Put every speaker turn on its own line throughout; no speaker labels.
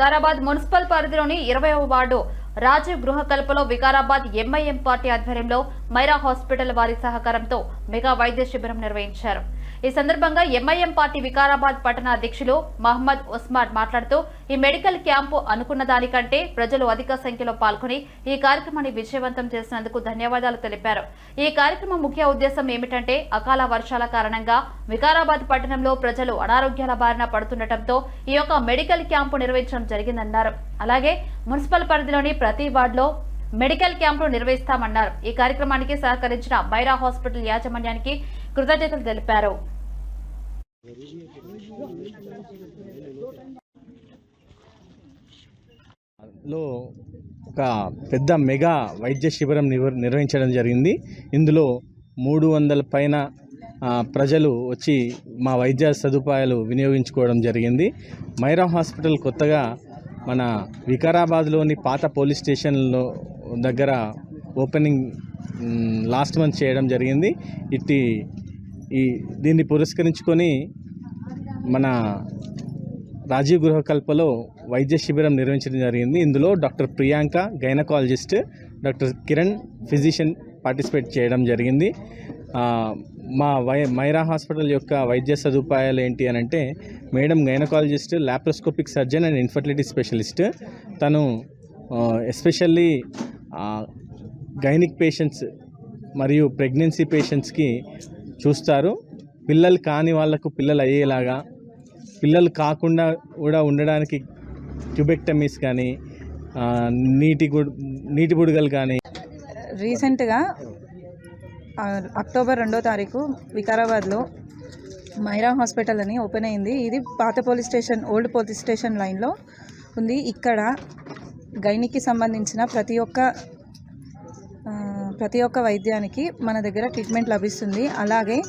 Vikarabad municipal పరిధిలోని ఇరవైవ ward Rajiv గృహ కల్పలో వికారాబాద్ ఎంఐఎం పార్టీ ఆధ్వర్యంలో మైరా హాస్పిటల్ వారి సహకారంతో మెగా వైద్య శిబిరం నిర్వహించారు. ఈ సందర్భంగా ఎంఐఎం పార్టీ వికారాబాద్ పట్టణ అధ్యక్షులు మహమ్మద్ ఉస్మాన్ మాట్లాడుతూ ఈ మెడికల్ క్యాంపు అనుకున్న దానికంటే ప్రజలు అధిక సంఖ్యలో పాల్గొని ఈ కార్యక్రమాన్ని విజయవంతం చేసినందుకు ధన్యవాదాలు తెలిపారు. ఈ కార్యక్రమం ముఖ్య ఉద్దేశం ఏమిటంటే అకాల వర్షాల కారణంగా వికారాబాద్ పట్టణంలో ప్రజలు అనారోగ్యాల బారిన పడుతుండటంతో ఈ యొక్క మెడికల్ క్యాంపు నిర్వహించడం జరిగిందన్నారు. అలాగే మున్సిపల్ పరిధిలోని ప్రతి వార్డులో మెడికల్ క్యాంపులు నిర్వహిస్తామన్నారు. ఈ కార్యక్రమానికి సహకరించిన బైరా హాస్పిటల్ యాజమాన్యానికి కృతజ్ఞతలు తెలిపారు.
లో ఒక పెద్ద మెగా వైద్య శిబిరం నివ- నిర్వహించడం జరిగింది. ఇందులో మూడు వందల పైన ప్రజలు వచ్చి మా వైద్య సదుపాయాలు వినియోగించుకోవడం జరిగింది. మైరా హాస్పిటల్ కొత్తగా మన వికారాబాద్లోని పాత పోలీస్ స్టేషన్లో దగ్గర ఓపెనింగ్ లాస్ట్ మంత్ చేయడం జరిగింది. ఇట్టి ఈ దీన్ని పురస్కరించుకొని మన రాజీవ్ గృహకల్పలో వైద్య శిబిరం నిర్వహించడం జరిగింది. ఇందులో doctor Priyanka gynaecologist doctor Kiran physician participate చేయడం జరిగింది. మా వై మైరా హాస్పిటల్ యొక్క వైద్య సదుపాయాలు ఏంటి అని అంటే madam gynaecologist laparoscopic surgeon and infertility specialist. తను ఎస్పెషల్లీ గైనిక్ పేషెంట్స్ మరియు ప్రెగ్నెన్సీ పేషెంట్స్కి చూస్తారు. పిల్లలు కాని వాళ్ళకు పిల్లలు అయ్యేలాగా పిల్లలు కాకుండా కూడా ఉండడానికి ట్యూబెక్టమీస్ కానీ నీటి గుడ్ నీటి బుడగలు కానీ
రీసెంట్గా అక్టోబర్ రెండో తారీఖు వికారాబాద్లో మైరా హాస్పిటల్ అని ఓపెన్ అయింది. ఇది పాత police station old police station లైన్లో ఉంది. ఇక్కడ గైనికి సంబంధించిన ప్రతి ఒక్క ప్రతి ఒక్క వైద్యానికి మన దగ్గర ట్రీట్మెంట్ లభిస్తుంది. అలాగే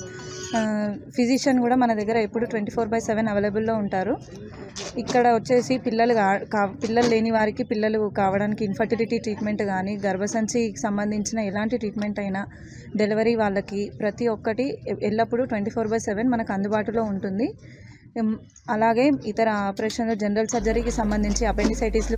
ఫిజిషియన్ కూడా మన దగ్గర ఎప్పుడు ట్వంటీ ఫోర్ బై సెవెన్ అవైలబుల్లో ఉంటారు. ఇక్కడ వచ్చేసి పిల్లలు కా- కా పిల్లలు లేని వారికి పిల్లలు కావడానికి ఇన్ఫర్టిలిటీ ట్రీట్మెంట్ కానీ గర్భసంచికి సంబంధించిన ఎలాంటి ట్రీట్మెంట్ అయినా డెలివరీ వాళ్ళకి ప్రతి ఒక్కటి ఎల్లప్పుడూ ట్వంటీ ఫోర్ బై సెవెన్ మనకు అందుబాటులో ఉంటుంది. అలాగే ఇతర ఆపరేషన్లు జనరల్ సర్జరీకి సంబంధించి అపెండిసైటిస్లు